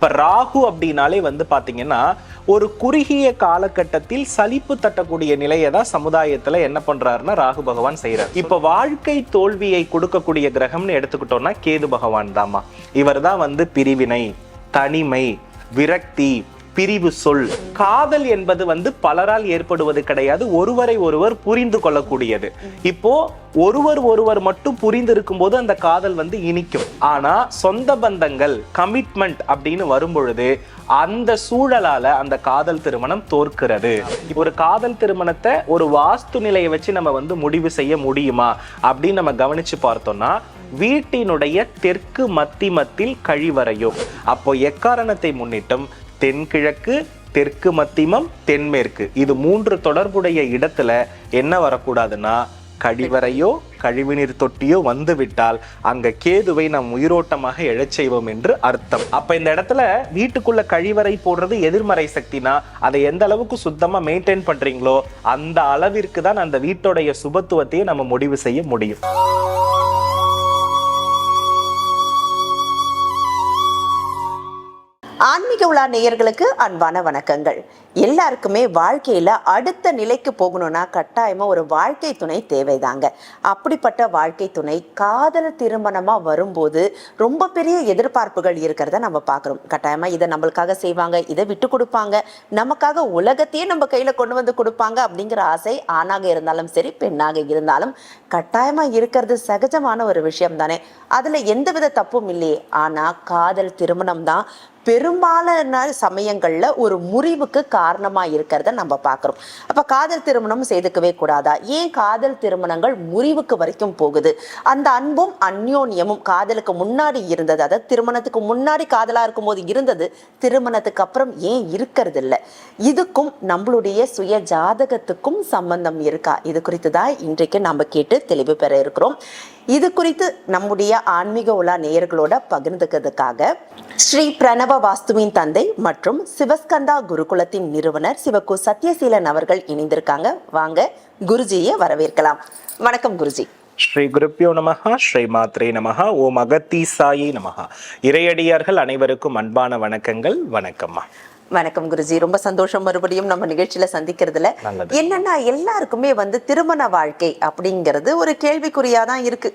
இப்போ ராகு அப்படின்னாலே வந்து பார்த்தீங்கன்னா ஒரு குறுகிய காலகட்டத்தில் சலிப்பு தட்டக்கூடிய நிலையை தான் சமுதாயத்தில் என்ன பண்ணுறாருன்னா ராகு பகவான் செய்கிறார் இப்போ வாழ்க்கை தோல்வியை கொடுக்கக்கூடிய கிரகம்னு எடுத்துக்கிட்டோம்னா கேது பகவான் தாம்மா. இவர் தான் வந்து பிரிவினை தனிமை விரக்தி பிரிவு சொல். காதல் என்பது வந்து பலரால் ஏற்படுவது கிடையாது ஒருவரை ஒருவர் புரிந்து கொள்ளக்கூடியது. இப்போ ஒருவர் ஒருவர் மட்டும் புரிந்து இருக்கும்போது அந்த காதல் வந்து இனிக்கும். ஆனா சொந்த பந்தங்கள் கமிட்மெண்ட் அப்படின்னு வரும்பொழுது அந்த சூழலால அந்த காதல் திருமணம் தோற்கிறது. ஒரு காதல் திருமணத்தை ஒரு வாஸ்து நிலையை வச்சு நம்ம வந்து முடிவு செய்ய முடியுமா அப்படின்னு நம்ம கவனிச்சு பார்த்தோம்னா வீட்டினுடைய தெற்கு மத்திமத்தில் கழிவறையும். அப்போ எக்காரணத்தை முன்னிட்டும்? தென்கிழக்கு தெற்கு மத்திமம் தென்மேற்கு இது மூன்று தொடர்புடைய இடத்துல என்ன வரக்கூடாதுன்னா கழிவறையோ கழிவுநீர் தொட்டியோ வந்துவிட்டால் அங்க கேதுவை நாம் உயிரோட்டமாக எழச் செய்வோம் என்று அர்த்தம். அப்ப இந்த இடத்துல வீட்டுக்குள்ள கழிவறை போடுறது எதிர்மறை சக்தினா அதை எந்த அளவுக்கு சுத்தமா மெயின்டைன் பண்றீங்களோ அந்த அளவிற்கு தான் அந்த வீட்டுடைய சுபத்துவத்தையே நம்ம முடிவு செய்ய முடியும். ஆன்மீக உலா நேயர்களுக்கு அன்பான வணக்கங்கள். எல்லாருக்குமே வாழ்க்கையில் அடுத்த நிலைக்கு போகணும்னா கட்டாயமாக ஒரு வாழ்க்கை துணை தேவைதாங்க. அப்படிப்பட்ட வாழ்க்கை துணை காதல் திருமணமாக வரும்போது ரொம்ப பெரிய எதிர்பார்ப்புகள் இருக்கிறத நம்ம பார்க்குறோம். கட்டாயமாக இதை நம்மளுக்காக செய்வாங்க இதை விட்டு கொடுப்பாங்க நமக்காக உலகத்தையே நம்ம கையில் கொண்டு வந்து கொடுப்பாங்க அப்படிங்கிற ஆசை ஆணாக இருந்தாலும் சரி பெண்ணாக இருந்தாலும் கட்டாயமாக இருக்கிறது சகஜமான ஒரு விஷயம் தானே அதில் எந்தவித தப்பும் இல்லையே. ஆனால் காதல் திருமணம் தான் பெரும்பாலான சமயங்களில் ஒரு முறிவுக்கு காரணமாக இருக்கிறத நம்ம பார்க்குறோம். அப்போ காதல் திருமணம் செய்துக்கவே கூடாதா? ஏன் காதல் திருமணங்கள் முறிவுக்கு வரைக்கும் போகுது? அந்த அன்பும் அந்யோன்யமும் காதலுக்கு முன்னாடி இருந்தது அதாவது திருமணத்துக்கு முன்னாடி காதலாக இருக்கும்போது இருந்தது திருமணத்துக்கு அப்புறம் ஏன் இருக்கிறது இல்லை இதுக்கும் நம்மளுடைய சுய ஜாதகத்துக்கும் சம்பந்தம் இருக்கா? இது குறித்து தான் இன்றைக்கு நம்ம கேட்டு தெளிவு பெற இருக்கிறோம். இது குறித்து நம்முடைய ஆன்மீக உலா நேயர்களோட பகிர்ந்துக்கிறதுக்காக ஸ்ரீ பிரணவ வாஸ்துவின் தந்தை மற்றும் சிவஸ்கந்தா குருகுலத்தின் நிறுவனர் சிவகு சத்யசீலன் அவர்கள் இணைந்திருக்காங்க. வாங்க குருஜியை வரவேற்கலாம். வணக்கம் குருஜி. ஸ்ரீ குருப்பியோ நமகா ஸ்ரீ மாத்ரே நமகா ஓம் அகத்தீசாயி நமகா இறையடியார்கள் அனைவருக்கும் அன்பான வணக்கங்கள் வணக்கம்மா. வணக்கம் குருஜி. ரொம்ப சந்தோஷம் மறுபடியும் நம்ம நிகழ்ச்சியில சந்திக்கிறதுல. என்னன்னா எல்லாருக்குமே வந்து திருமண வாழ்க்கை அப்படிங்கிறது ஒரு கேள்விக்குறியா தான் இருக்கு.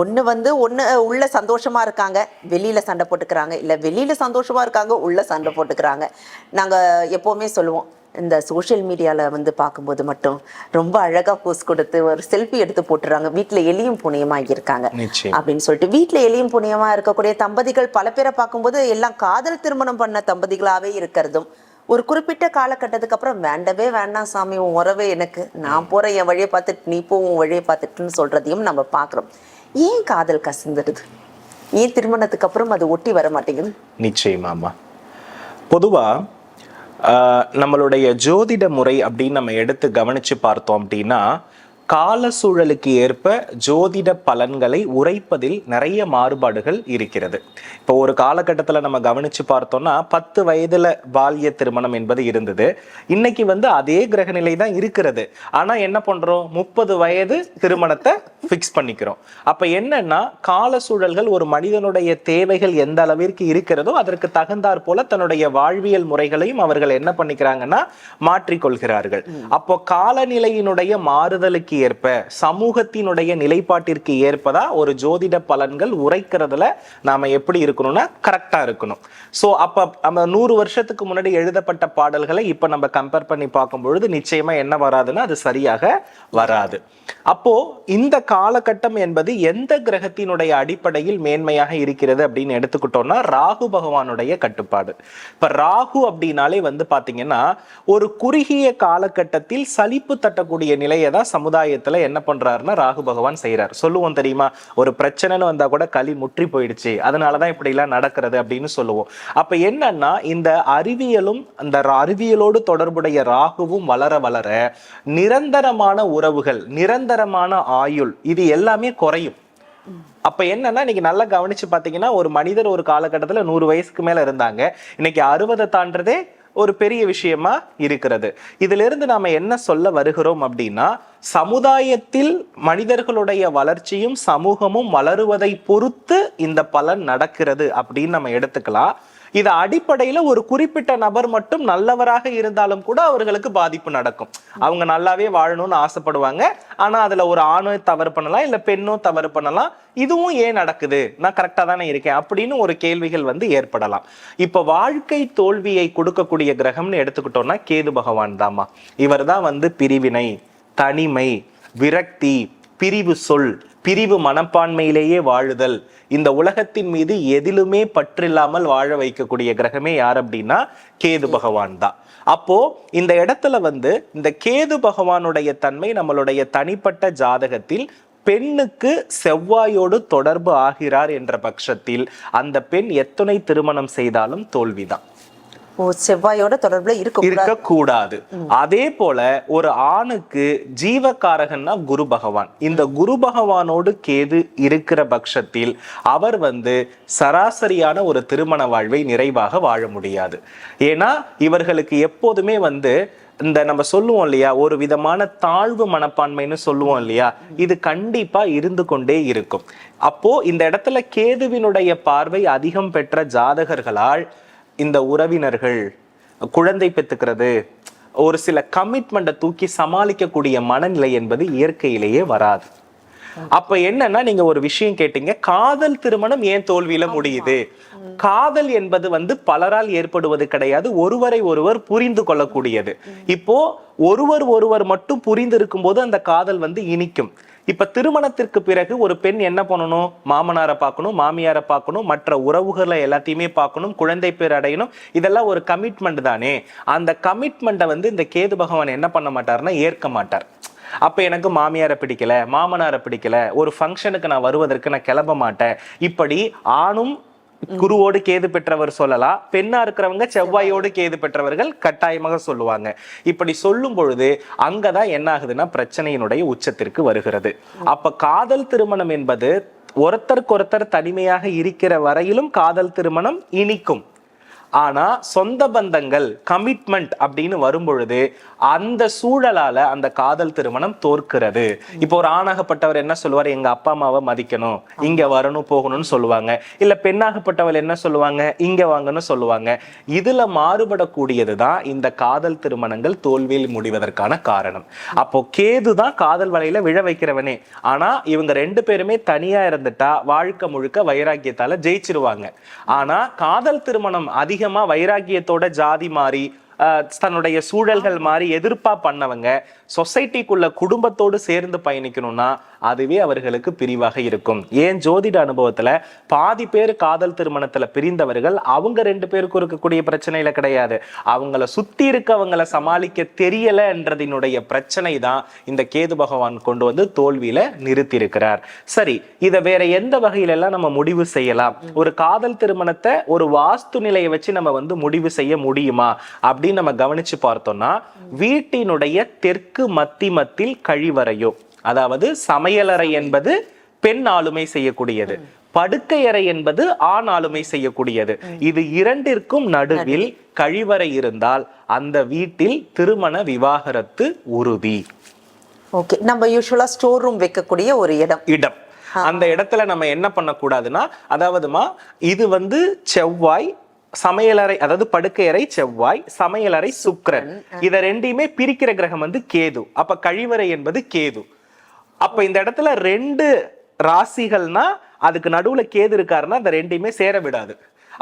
ஒண்ணு வந்து ஒண்ணு உள்ள சந்தோஷமா இருக்காங்க வெளியில சண்டை போட்டுக்கிறாங்க. இல்ல வெளியில சந்தோஷமா இருக்காங்க உள்ள சண்டை போட்டுக்கிறாங்க. நாங்க எப்பவுமே சொல்லுவோம் இந்த சோஷியல் மீடியால வந்து பார்க்கும்போது மட்டும் ரொம்ப அழகா போஸ்ட் கொடுத்து ஒரு செல்ஃபி எடுத்து போட்டுறாங்க. வீட்டுல எலியும் புனியமா இருக்காங்க. அப்படின்னு சொல்லிட்டு வீட்ல எளியும் புண்ணியமா இருக்கக்கூடிய தம்பதிகள் பல பேரை பார்க்கும்போது எல்லாம் காதல் திருமணம் பண்ண தம்பதிகளாவே இருக்கிறதும் ஒரு குறிப்பிட்ட காலகட்டத்துக்கு அப்புறம் வேண்டவே வேண்டாம் சாமி உன் உறவே எனக்கு. நான் போறேன் என் வழியை பார்த்துட்டு நீ போ உன் வழியை பார்த்துட்டுன்னு சொல்றதையும் நம்ம பார்க்குறோம். ஏன் காதல் கசிந்துடுது? ஏன் திருமணத்துக்கு அப்புறம் அது ஒட்டி வர மாட்டேங்குது? நிச்சயமாம்மா. பொதுவா ஆஹ், நம்மளுடைய ஜோதிட முறை அப்படின்னு நம்ம எடுத்து கவனிச்சு பார்த்தோம் அப்படின்னா கால சூழலுக்கு ஏற்ப ஜோதிட பலன்களை உரைப்பதில் நிறைய மாறுபாடுகள் இருக்கிறது. இப்போ ஒரு காலகட்டத்தில் நம்ம கவனிச்சு பார்த்தோம்னா பத்து வயதுல பால்ய திருமணம் என்பது இருந்தது. இன்னைக்கு வந்து அதே கிரகநிலை தான் இருக்கிறது. ஆனா என்ன பண்றோம்? முப்பது வயது திருமணத்தை ஃபிக்ஸ் பண்ணிக்கிறோம். அப்ப என்னன்னா கால சூழல்கள் ஒரு மனிதனுடைய தேவைகள் எந்த அளவிற்கு இருக்கிறதோ அதற்கு தகுந்தாற் போல தன்னுடைய வாழ்வியல் முறைகளையும் அவர்கள் என்ன பண்ணிக்கிறாங்கன்னா மாற்றிக்கொள்கிறார்கள் அப்போ காலநிலையினுடைய மாறுதலுக்கு ஏற்ப சமூகத்தினுடைய நிலைப்பாட்டிற்கு ஏற்பதா ஒரு ஜோதிட பலன்கள் உரைக்கிறதுல நாம எப்படி இருக்கணும்னா கரெக்டா இருக்கணும். ஸோ அப்ப நம்ம நூறு வருஷத்துக்கு முன்னாடி எழுதப்பட்ட பாடல்களை இப்ப நம்ம கம்பேர் பண்ணி பார்க்கும் பொழுது நிச்சயமா என்ன வராதுன்னா அது சரியாக வராது. அப்போ இந்த காலகட்டம் என்பது எந்த கிரகத்தினுடைய அடிப்படையில் மேன்மையாக இருக்கிறது அப்படின்னு எடுத்துக்கிட்டோம்னா ராகு பகவானுடைய கட்டுப்பாடு. இப்ப ராகு அப்படின்னாலே வந்து பாத்தீங்கன்னா ஒரு குறுகிய காலகட்டத்தில் சலிப்பு தட்டக்கூடிய நிலையை தான் சமுதாயத்துல என்ன பண்றாருன்னா ராகு பகவான் செய்யறார் சொல்லுவோம் தெரியுமா? ஒரு பிரச்சனைன்னு வந்தா கூட களி முற்றி போயிடுச்சு. அதனாலதான் இப்படி எல்லாம் நடக்கிறது அப்படின்னு சொல்லுவோம். அப்ப என்னன்னா இந்த அறிவியலும் அந்த அறிவியலோடு தொடர்புடைய ராகுவும் வளர வளர நிரந்தரமான உறவுகள் நிரந்தரமான ஆயுள் இது எல்லாமே குறையும். அப்ப என்னன்னா இன்னைக்கு நல்லா கவனிச்சு பாத்தீங்கன்னா ஒரு மனிதர் ஒரு காலகட்டத்துல நூறு வயசுக்கு மேல இருந்தாங்க. இன்னைக்கு அறுபதை தாண்டதே ஒரு பெரிய விஷயமா இருக்கிறது. இதுல இருந்து நாம என்ன சொல்ல வருகிறோம் அப்படின்னா சமுதாயத்தில் மனிதர்களுடைய வளர்ச்சியும் சமூகமும் வளருவதை பொறுத்து இந்த பலன் நடக்கிறது அப்படின்னு நம்ம எடுத்துக்கலாம். இது அடிப்படையில ஒரு குறிப்பிட்ட நபர் மட்டும் நல்லவராக இருந்தாலும் கூட அவர்களுக்கு பாதிப்பு நடக்கும். அவங்க நல்லாவே வாழணும்னு ஆசைப்படுவாங்க. ஆனா அதுல ஒரு ஆணும் தவறு பண்ணலாம் இல்ல பெண்ணும் தவறு பண்ணலாம். இதுவும் ஏன் நடக்குது? நான் கரெக்டா தானே இருக்கேன் அப்படின்னு ஒரு கேள்விகள் வந்து ஏற்படலாம். இப்ப வாழ்க்கை தோல்வியை கொடுக்கக்கூடிய கிரகம்னு எடுத்துக்கிட்டோம்னா கேது பகவான் தாம்மா. இவர் தான் வந்து பிரிவினை தனிமை விரக்தி பிரிவு சொல் பிரிவு மனப்பான்மையிலேயே வாழுதல். இந்த உலகத்தின் மீது எதிலுமே பற்றில்லாமல் வாழ வைக்கக்கூடிய கிரகமே யார் அப்படின்னா கேது பகவான் தான். அப்போ இந்த இடத்துல வந்து இந்த கேது பகவானுடைய தன்மை நம்மளுடைய தனிப்பட்ட ஜாதகத்தில் பெண்ணுக்கு செவ்வாயோடு தொடர்பு ஆகிறார் என்ற பட்சத்தில் அந்த பெண் எத்தனை திருமணம் செய்தாலும் தோல்விதான். செவ்வாயோட தொடர்புல இருக்க இருக்கக்கூடாது. அதே போல ஒரு ஆணுக்கு ஜீவகாரகன்னா குரு பகவான். இந்த குரு பகவானோடு கேது இருக்கிற பட்சத்தில் அவர் வந்து சராசரியான ஒரு திருமண வாழ்வை நிறைவாக வாழ முடியாது. ஏன்னா இவர்களுக்கு எப்போதுமே வந்து இந்த நம்ம சொல்லுவோம் இல்லையா ஒரு விதமான தாழ்வு மனப்பான்மைன்னு சொல்லுவோம் இல்லையா இது கண்டிப்பா இருந்து கொண்டே இருக்கும். அப்போ இந்த இடத்துல கேதுவினுடைய பார்வை அதிகம் பெற்ற ஜாதகர்களால் இந்த உறவினர்கள் குழந்தை பெத்துக்கிறது ஒரு சில கமிட்மெண்ட்டை தூக்கி சமாளிக்கக்கூடிய மனநிலை என்பது இயற்கையிலேயே வராது. அப்ப என்னன்னா நீங்க ஒரு விஷயம் கேட்டீங்க காதல் திருமணம் ஏன் தோல்வியில முடியுது? காதல் என்பது வந்து பலரால் ஏற்படுவது கிடையாது ஒருவரை ஒருவர் புரிந்து கொள்ளக்கூடியது. இப்போ ஒருவர் ஒருவர் மட்டும் புரிந்து இருக்கும்போது அந்த காதல் வந்து இனிக்கும். இப்ப திருமணத்திற்கு பிறகு ஒரு பெண் என்ன பண்ணணும்? மாமனாரை பார்க்கணும் மாமியாரை பார்க்கணும் மற்ற உறவுகளை எல்லாத்தையுமே பார்க்கணும் குழந்தை பேர் அடையணும். இதெல்லாம் ஒரு கமிட்மெண்ட் தானே. அந்த கமிட்மெண்ட்டை வந்து இந்த கேது பகவான் என்ன பண்ண மாட்டார்னா ஏற்க மாட்டார். அப்ப எனக்கு மாமியாரை பிடிக்கல மாமனாரை பிடிக்கல ஒரு ஃபங்க்ஷனுக்கு நான் வருவதற்கு நான் கிளம்ப மாட்டேன். இப்படி ஆணும் குருவோடு கேது பெற்றவர் சொல்லலாம் பெண்ணா இருக்கிறவங்க செவ்வாயோடு. கேது பெற்றவர்கள் கட்டாயமாக சொல்லுவாங்க. இப்படி சொல்லும் பொழுது அங்கதான் என்ன ஆகுதுன்னா பிரச்சனையினுடைய உச்சத்திற்கு வருகிறது. அப்ப காதல் திருமணம் என்பது ஒருத்தருக்கொருத்தர் தனிமையாக இருக்கிற வரையிலும் காதல் திருமணம் இனிக்கும். ஆனால் சொந்த பந்தங்கள் கமிட்மெண்ட் அப்படின்னு வரும்பொழுது அந்த சூழலால அந்த காதல் திருமணம் தோற்கிறது. இப்போ ஒரு ஆணாகப்பட்டவர் என்ன சொல்லுவார்? எங்க அப்பா அம்மாவை மதிக்கணும். இங்க வரணும் போகணும்னு சொல்லுவாங்க. இல்ல பெண்ணாகப்பட்டவர் என்ன சொல்லுவாங்க? இங்க வாங்கன்னு சொல்லுவாங்க. இதுல மாறுபடக்கூடியது தான் இந்த காதல் திருமணங்கள் தோல்வியில் முடிவதற்கான காரணம். அப்போ கேது தான் காதல் வலையில விழ வைக்கிறவனே. ஆனா இவங்க ரெண்டு பேருமே தனியா இருந்துட்டா வாழ்க்கை முழுக்க வைராக்கியத்தால ஜெயிச்சிருவாங்க. ஆனா காதல் திருமணம் அதிக அதிகமாக வைராக்கியத்தோட ஜாதி மாறி தன்னுடைய சூழல்கள் மாதிரி எதிர்ப்பா பண்ணவங்க சொசைட்டிக்குள்ள குடும்பத்தோடு சேர்ந்து பயணிக்கணும்னா அதுவே அவர்களுக்கு பிரிவாக இருக்கும். ஏன் ஜோதிட அனுபவத்துல பாதி பேர் காதல் திருமணத்துல பிரிந்தவர்கள் அவங்க ரெண்டு பேருக்கும் இருக்கக்கூடிய பிரச்சனையில கிடையாது. அவங்கள சுத்தி இருக்கவங்கள சமாளிக்க தெரியலன்றதினுடைய பிரச்சனை தான் இந்த கேது பகவான் கொண்டு வந்து தோல்வியில நிறுத்தி இருக்கிறார் சரி இதை வேற எந்த வகையில எல்லாம் நம்ம முடிவு செய்யலாம்? ஒரு காதல் திருமணத்தை ஒரு வாஸ்து நிலையை வச்சு நம்ம வந்து முடிவு செய்ய முடியுமா? அப்படி அப்படின்னு நம்ம கவனிச்சு பார்த்தோம்னா வீட்டினுடைய தெற்கு மத்திமத்தில் கழிவறையோ அதாவது சமையலறை என்பது பெண் ஆளுமை செய்யக்கூடியது. படுக்கையறை என்பது ஆண் ஆளுமை செய்யக்கூடியது. இது இரண்டிற்கும் நடுவில் கழிவறை இருந்தால் அந்த வீட்டில் திருமண விவாகரத்து உறுதி. ஓகே நம்ம யூஸ்வலா ஸ்டோர் ரூம் வைக்கக்கூடிய ஒரு இடம். இடம். அந்த இடத்துல நம்ம என்ன பண்ணக்கூடாதுன்னா அதாவதுமா இது வந்து செவ்வாய் சமையலறை அதாவது படுக்கையறை செவ்வாய் சமையலறை சுக்கிரன். இத ரெண்டையுமே பிரிக்கிற கிரகம் வந்து கேது. அப்ப கழிவறை என்பது கேது. அப்ப இந்த இடத்துல ரெண்டு ராசிகள்னா அதுக்கு நடுவுல கேது இருக்காருன்னா அந்த ரெண்டையுமே சேர விடாது.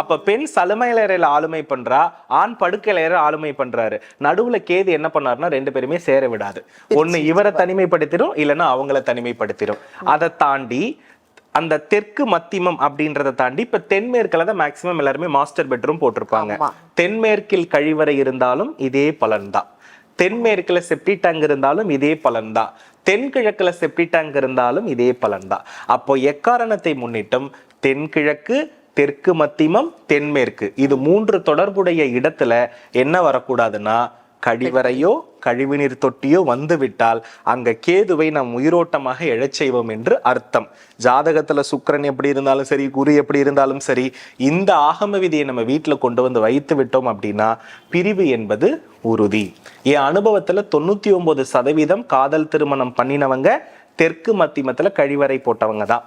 அப்ப பெண் சலமையலறையில ஆளுமை பண்றா ஆண் படுக்கையில ஆளுமை பண்றாரு. நடுவுல கேது என்ன பண்ணாருன்னா ரெண்டு பேருமே சேர விடாது. ஒண்ணு இவரை தனிமைப்படுத்திடும் இல்லைன்னா அவங்கள தனிமைப்படுத்திடும் அதை தாண்டி அந்த தெற்கு மத்திமம் அப்படின்றத தாண்டி இப்ப தென்மேற்குல தான் மேக்சிமம் எல்லாருமே மாஸ்டர் பெட்ரூம் போட்டிருப்பாங்க. தென்மேற்கில் கழிவறை இருந்தாலும் இதே பலன்தான். தென்மேற்குல செப்டி டேங்க் இருந்தாலும் இதே பலன்தான். தென்கிழக்குல செப்டி டேங்க் இருந்தாலும் இதே பலன்தான். அப்போ எக்காரணத்தை முன்னிட்டும்? தென்கிழக்கு தெற்கு மத்திமம் தென்மேற்கு. இது மூன்று தொடர்புடைய இடத்துல என்ன வரக்கூடாதுன்னா கழிவறையோ கழிவுநீர் தொட்டியோ வந்துவிட்டால் அங்கே அங்க கேதுவை நாம் உயிரோட்டமாக எழச் செய்வோம் என்று அர்த்தம். ஜாதகத்துல சுக்கிரன் எப்படி இருந்தாலும் சரி குரு எப்படி இருந்தாலும் சரி இந்த ஆகம விதியை நம்ம வீட்டில் கொண்டு வந்து வைத்து விட்டோம் அப்படின்னா பிரிவு என்பது உறுதி. என் அனுபவத்துல தொண்ணூத்தி ஒன்பது சதவீதம் காதல் திருமணம் பண்ணினவங்க தெற்கு மத்திமத்தில் கழிவறை போட்டவங்க தான்.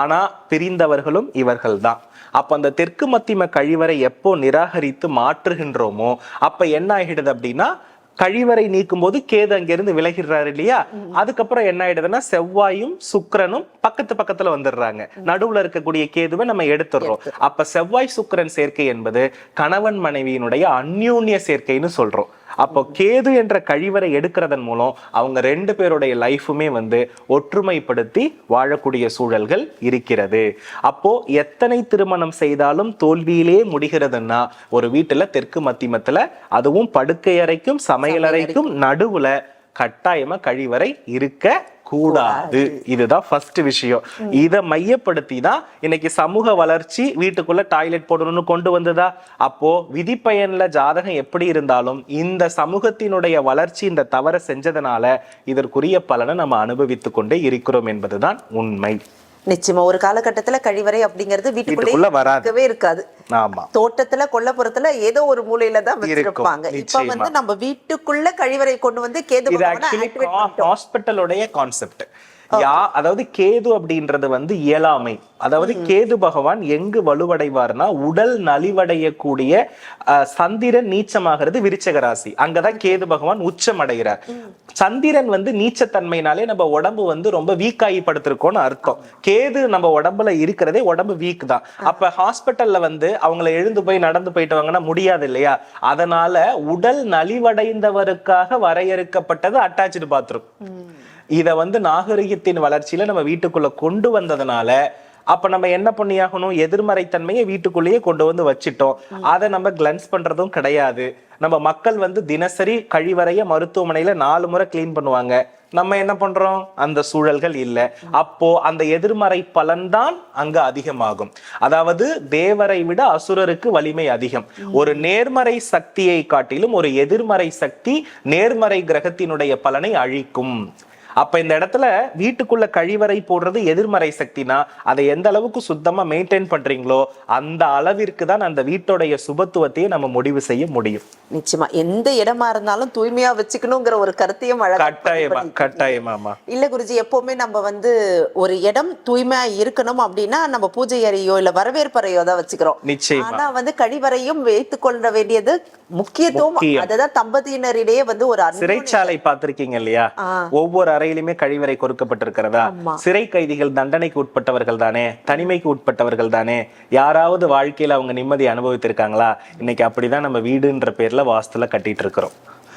ஆனா பிரிந்தவர்களும் இவர்கள்தான் அப்ப அந்த தெற்கு மத்திம கழிவறை எப்போ நிராகரித்து மாற்றுகின்றோமோ அப்ப என்ன ஆகிடுது அப்படின்னா கழிவறை நீக்கும் போது கேது அங்கிருந்து விலகிடுறாரு இல்லையா? அதுக்கப்புறம் என்ன ஆயிடுதுன்னா செவ்வாயும் சுக்கிரனும் பக்கத்து பக்கத்துல வந்துடுறாங்க. நடுவுல இருக்கக்கூடிய கேதுவை நம்ம எடுத்துடுறோம். அப்ப செவ்வாய் சுக்கிரன் சேர்க்கை என்பது கணவன் மனைவியினுடைய அந்யோன்ய சேர்க்கைன்னு சொல்றோம். அப்போ கேது என்ற கழிவறை எடுக்கிறதன் மூலம் அவங்க ரெண்டு பேருடைய லைஃபுமே வந்து ஒற்றுமைப்படுத்தி வாழக்கூடிய சூழல்கள் இருக்கிறது. அப்போ எத்தனை திருமணம் செய்தாலும் தோல்வியிலே முடிகிறதுன்னா ஒரு வீட்டுல தெற்கு மத்திமத்துல அதுவும் படுக்கை அறைக்கும் சமையலறைக்கும் நடுவுல கட்டாயமா கழிவறை இருக்க கூடாது. இதுதான் ஃபர்ஸ்ட் விஷயம். இத மையப்படுத்தி தான் இன்னைக்கு சமூக வளர்ச்சி வீட்டுக்குள்ள டாய்லெட் போடணும்னு கொண்டு வந்ததா? அப்போ விதிப்பயன்ல ஜாதகம் எப்படி இருந்தாலும் இந்த சமூகத்தினுடைய வளர்ச்சி இந்த தவறை செஞ்சதுனால இதற்குரிய பலனை நம்ம அனுபவித்து கொண்டே இருக்கிறோம் என்பதுதான் உண்மை. நிச்சயமா ஒரு காலகட்டத்துல கழிவறை அப்படிங்கிறது வீட்டுக்குள்ள. இருக்கவே இருக்காது தோட்டத்துல கொல்லப்புறத்துல ஏதோ ஒரு மூலையில தான் வச்சிருப்பாங்க இப்ப. வந்து நம்ம வீட்டுக்குள்ள கழிவறை கொண்டு வந்து கேது. ஹாஸ்பிட்டலுடைய கான்செப்ட் யா அதாவது கேது அப்படின்றது வந்து இயலாமை. அதாவது கேது பகவான் எங்கு வலுவடைவார்னா உடல் நலிவடையக்கூடிய சந்திரன் நீச்சமாகிறது விருச்சக ராசி அங்கதான் கேது பகவான் உச்சம் அடைகிறார் சந்திரன் வந்து நீச்சத்தன்மைனாலே நம்ம உடம்பு வந்து ரொம்ப வீக் ஆகி படுத்திருக்கோம்னு அர்த்தம் கேது நம்ம உடம்புல இருக்கிறதே உடம்பு வீக் தான். அப்ப ஹாஸ்பிட்டல்ல வந்து அவங்கள எழுந்து போய் நடந்து போயிட்டு வாங்கன்னா முடியாது இல்லையா? அதனால உடல் நலிவடைந்தவருக்காக வரையறுக்கப்பட்டது அட்டாச்சு பாத்ரூம். இத வந்து நாகரிகத்தின் வளர்ச்சியில நம்ம வீட்டுக்குள்ள கொண்டு வந்ததுனால அப்ப நம்ம என்ன பண்ணியாகணும்? எதிர்மறை தன்மையை வீட்டுக்குள்ளேயே கொண்டு வந்து வச்சிட்டோம். அதை நம்ம கிளன்ஸ் பண்றதும் கிடையாது. நம்ம மக்கள் வந்து தினசரி கழிவறைய மருத்துவமனையில நாலு முறை க்ளீன் பண்ணுவாங்க. நம்ம என்ன பண்றோம்? அந்த சூழல்கள் இல்ல. அப்போ அந்த எதிர்மறை பலன்தான் அங்க அதிகமாகும். அதாவது தேவரை விட அசுரருக்கு வலிமை அதிகம். ஒரு நேர்மறை சக்தியை காட்டிலும் ஒரு எதிர்மறை சக்தி நேர்மறை கிரகத்தினுடைய பலனை அழிக்கும். அப்ப இந்த இடத்துல வீட்டுக்குள்ள கழிவறை போடுறது எதிர்மறை சக்தினா அதை எந்த அளவுக்கு சுத்தமா மெயின்டைன் பண்றீங்களோ அந்த அளவிற்கு தான் அந்த வீட்டோடைய சுபத்துவத்தையே நம்ம முடிவு செய்ய முடியும். நிச்சயமா. எந்த இடமா இருந்தாலும் தூய்மையா வச்சுக்கணுங்கிற ஒரு கருத்தையும் கட்டாயமா கட்டாயமாமா இல்ல குருஜி எப்பவுமே நம்ம வந்து ஒரு இடம் தூய்மையா இருக்கணும் அப்படின்னா நம்ம பூஜை அறையோ இல்ல வரவேற்பறையோ தான் வச்சுக்கிறோம். நிச்சயமா. ஆனா வந்து கழிவறையும் வைத்துக் கொள்ள வேண்டியது முக்கியத்துவம். அதுதான் தம்பதியினரிடையே வந்து ஒரு சிறைச்சாலை பார்த்திருக்கீங்க இல்லையா. ஒவ்வொரு அறையிலுமே கழிவறை கொடுக்கப்பட்டிருக்கிறதா. சிறை கைதிகள் தண்டனைக்கு உட்பட்டவர்கள் தானே? தனிமைக்கு உட்பட்டவர்கள் தானே? யாராவது வாழ்க்கையில அவங்க நிம்மதி அனுபவித்திருக்காங்களா? இன்னைக்கு அப்படிதான் நம்ம வீடுன்ற பேர்ல வாஸ்துல கட்டிட்டு இருக்கிறோம்.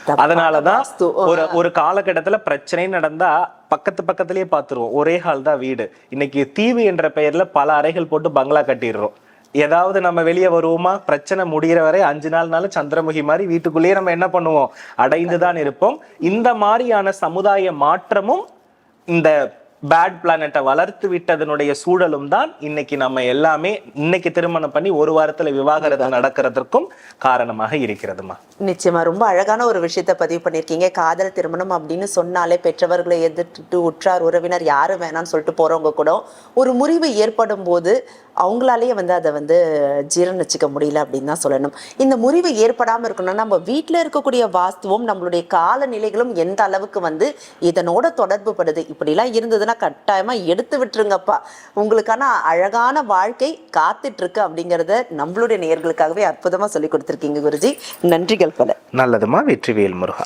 அதனாலதான். ஒரு ஒரு காலகட்டத்துல பிரச்சனை நடந்தா பக்கத்து பக்கத்துலயே பாத்துருவோம் ஒரே ஹால் தான் வீடு. இன்னைக்கு தீவு என்ற பெயர்ல பல அறைகள் போட்டு பங்களா கட்டிடுறோம். ஏதாவது நம்ம வெளியே வருவோமா? பிரச்சனை முடிகிற வரை அஞ்சு நாள்னாலும் சந்திரமுகி மாதிரி வீட்டுக்குள்ளேயே நம்ம என்ன பண்ணுவோம்? அடைந்து தான் இருப்போம். இந்த மாதிரியான சமுதாய மாற்றமும் இந்த பேட் பிளானட்டை வளர்த்து விட்டதனுடைய சூழலும் தான் இன்னைக்கு நம்ம எல்லாமே இன்னைக்கு திருமணம் பண்ணி ஒரு வாரத்துல விவாகரத்து நடக்கிறதுக்கும் காரணமாக இருக்கிறதுமா? நிச்சயமா. ரொம்ப அழகான ஒரு விஷயத்த பதிவு பண்ணிருக்கீங்க காதல் திருமணம் அப்படின்னு சொன்னாலே பெற்றவர்களை எதிர்த்துட்டு உற்றார் உறவினர் யாரும் வேணாம்னு சொல்லிட்டு போறவங்க கூட ஒரு முறிவு ஏற்படும் போது அவங்களாலேயே வந்து அதை வந்து ஜீரணிச்சிக்க முடியல அப்படின்னு தான் சொல்லணும். இந்த முறிவு ஏற்படாமல் இருக்கணும்னா நம்ம வீட்டில் இருக்கக்கூடிய வாஸ்துவும் நம்மளுடைய காலநிலைகளும் எந்த அளவுக்கு வந்து இதனோட தொடர்பு படுது? இப்படிலாம் இருந்ததுன்னா கட்டாயமாக எடுத்து விட்டுருங்கப்பா. உங்களுக்கான அழகான வாழ்க்கை காத்துட்ருக்கு அப்படிங்கிறத நம்மளுடைய நேயர்களுக்காகவே அற்புதமாக சொல்லி கொடுத்துருக்கீங்க குருஜி. நன்றிகள் பல. நல்லதுமா வெற்றிவேல் முருகா.